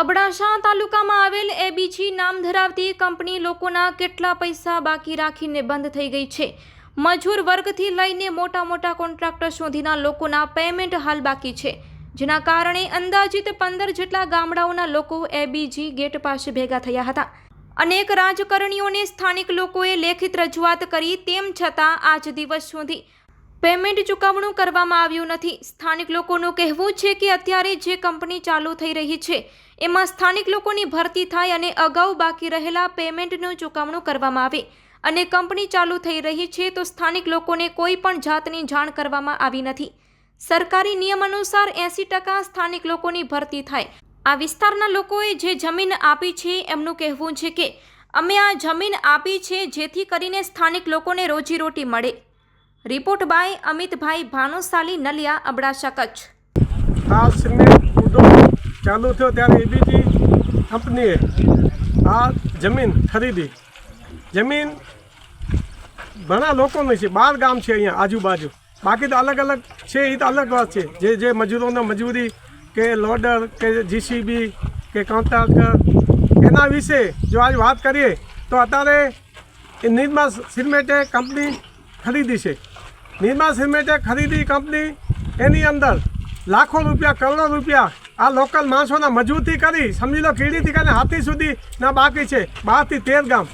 અબડાસા તાલુકામાં આવેલ એબીજી નામ ધરાવતી કંપની લોકોના કેટલા પૈસા બાકી રાખીને બંધ થઈ ગઈ છે? મજૂર વર્ગથી લઈને મોટા મોટા કોન્ટ્રાક્ટર સુધીના લોકોના પેમેન્ટ હાલ બાકી છે. જેના કારણે અંદાજિત પંદર જેટલા ગામડાઓના લોકો એબીજી ગેટ પાસે ભેગા થયા હતા. અનેક રાજકારણીઓને સ્થાનિક લોકોએ લેખિત રજૂઆત કરી, તેમ છતાં આજ દિવસ સુધી પેમેન્ટ ચૂકવણું કરવામાં આવ્યું નથી. સ્થાનિક લોકોનું કહેવું છે કે અત્યારે જે કંપની ચાલુ થઈ રહી છે, એમાં સ્થાનિક લોકોની ભરતી થાય અને અગાઉ બાકી રહેલા પેમેન્ટનું ચૂકવણું કરવામાં આવે. અને કંપની ચાલુ થઈ રહી છે, તો સ્થાનિક લોકોને કોઈ પણ જાતની જાણ કરવામાં આવી નથી. સરકારી નિયમ અનુસાર એંસી ટકા સ્થાનિક લોકોની ભરતી થાય. આ વિસ્તારના લોકોએ જે જમીન આપી છે, એમનું કહેવું છે કે, અમે આ જમીન આપી છે, જેથી કરીને સ્થાનિક લોકોને રોજીરોટી મળે. Report by Amitbhai Bhanushali Naliya, Abdasa Kutch. આ સિમેન્ટ ઉદ્યોગ ચાલુ થયો ત્યારે એબીજી કંપનીએ આ જમીન ખરીદી. જમીન ઘણા લોકોની છે. બાર ગામ છે અહીંયા, આજુબાજુ. બાકી તો અલગ અલગ છે, એ તો અલગ વાત છે. જે જે મજૂરોને મજૂરી કે લોડર કે જીસીબી કે કોન્ટ્રાક્ટર, એના વિશે જો આજ વાત કરીએ, તો અત્યારે એ નિર્મા સિમેન્ટે કંપની ખરીદી છે. નિર્મા સિમેન્ટે ખરીદી કંપની એની અંદર લાખો રૂપિયા, કરોડો રૂપિયા આ લોકલ માણસોના મજૂરથી કરી, સમજી લો કીડીથી કરીને હાથી સુધી ના બાકી છે બારથી તેર ગામ.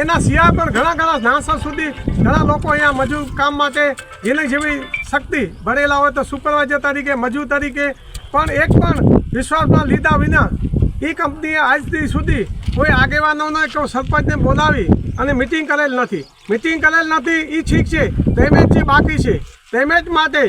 એના સિવાય પણ ઘણા ઘણા નાસા સુધી ઘણા લોકો અહીંયા મજૂર કામ માટે જેને જેવી શક્તિ ભરેલા હોય તો સુપરવાઇઝર તરીકે, મજૂર તરીકે પણ એક પણ વિશ્વાસમાં લીધા વિના એ કંપનીએ આજથી સુધી કોઈ આગેવાનોને કે સરપંચને બોલાવી અને મિટિંગ કરેલ નથી. મિટિંગ કરેલ નથી એ ઠીક છે પેમેન્ટ જે બાકી છે પેમેન્ટ માટે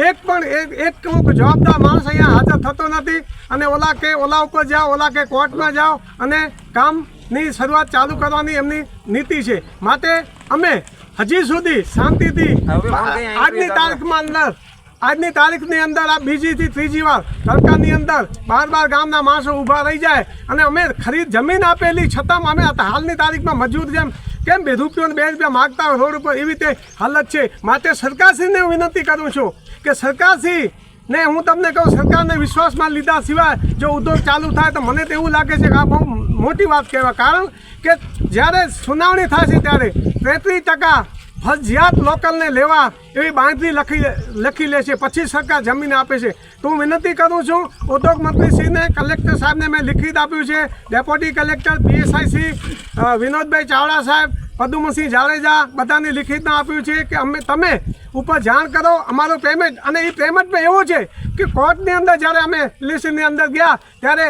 એક પણ એક એક અમુક જવાબદાર માણસ અહીંયા હાજર થતો નથી અને ઓલા કે ઓલા ઉપર જાઓ ઓલા કે કોર્ટમાં જાઓ અને કામની શરૂઆત ચાલુ કરવાની એમની નીતિ છે. માટે અમે હજી સુધી શાંતિથી આજની તારીખમાં અંદર આજની તારીખની અંદર આ બીજીથી ત્રીજી વાર સરકારની અંદર બાર બાર ગામના માણસો ઊભા રહી જાય અને અમે ખરીદ જમીન આપેલી છતાં અમે હાલની તારીખમાં મજૂર જેમ કેમ બે રૂપિયો ને બે રૂપિયા માગતા હોય રોડ ઉપર? એવી રીતે હાલત છે. માટે સરકારશ્રીને હું વિનંતી કરું છું કે સરકારશ્રી ને હું તમને કહું, સરકારને વિશ્વાસમાં લીધા સિવાય જો ઉદ્યોગ ચાલુ થાય તો મને તો એવું લાગે છે કે આ બહુ મોટી વાત કહેવાય. કારણ કે જ્યારે સુનાવણી છે ત્યારે તેત્રીસ ટકા ફરજિયાત લોકલને લેવા એવી બાંધણી લખી લખી લે છે. પછી સરકાર જમીન આપે છે. તો હું વિનંતી કરું છું, ઉદ્યોગ મંત્રીશ્રીને, કલેક્ટર સાહેબને મેં લિખિત આપ્યું છે. Deputy collector PSI Shri Vinodbhai Chavda સાહેબ, પદુમસિંહ જાડેજા બધાને લિખિતમાં આપ્યું છે કે અમે તમે ઉપર જાણ કરો. અમારું પેમેન્ટ અને એ પેમેન્ટમાં એવું છે કે કોર્ટની અંદર જ્યારે અમે લિસ્ટની અંદર ગયા, ત્યારે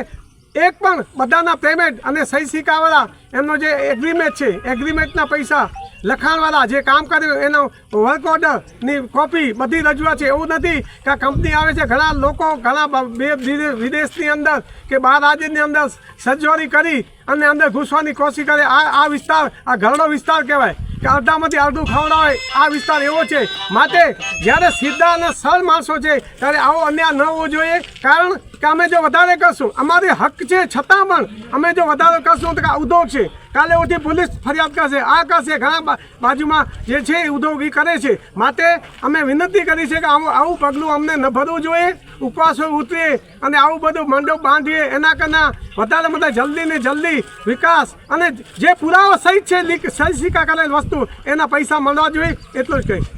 એક પણ બધાના પેમેન્ટ અને સહી સિક્કાવાળા એમનો જે એગ્રીમેન્ટ છે એગ્રીમેન્ટના પૈસા લખાણવાળા જે કામ કર્યું એનો વર્ક ઓર્ડરની કોપી બધી રજૂઆત છે. એવું નથી કે આ કંપની આવે છે, ઘણા લોકો, ઘણા બે વિદે- વિદેશની અંદર કે બહાર રાજ્યની અંદર સજ્જોરી કરી અને અંદર ઘૂસવાની કોશિશ કરે. આ આ વિસ્તાર, આ ઘરડો વિસ્તાર કહેવાય કે અડધામાંથી અડધું ખવડાવે. આ વિસ્તાર એવો છે. માટે જ્યારે સીધા અને સરળ માણસો છે, ત્યારે આવો અન્યાય ન હોવો જોઈએ. કારણ કે અમે જો વધારે કરશું, અમારી હક છે છતાં પણ અમે જો વધારે કરશું તો ઉદ્યોગ છે. કાલે ઉઠી પોલીસ ફરિયાદ કરશે. આ કરશે. ઘણા બાજુમાં જે છે એ ઉદ્યોગ એ કરે છે. માટે અમે વિનંતી કરી છે કે આવું આવું પગલું અમને ન ભરવું જોઈએ. ઉપવાસો ઉતરીએ અને આવું બધું મંડપ બાંધીએ. એના કરતાં વધારે બધા જલ્દી ને જલ્દી વિકાસ અને જે પુરાવા સહિત છે, લીક સહી સિક્કા કરેલ વસ્તુ, એના પૈસા મળવા જોઈએ. એટલું જ કહીશ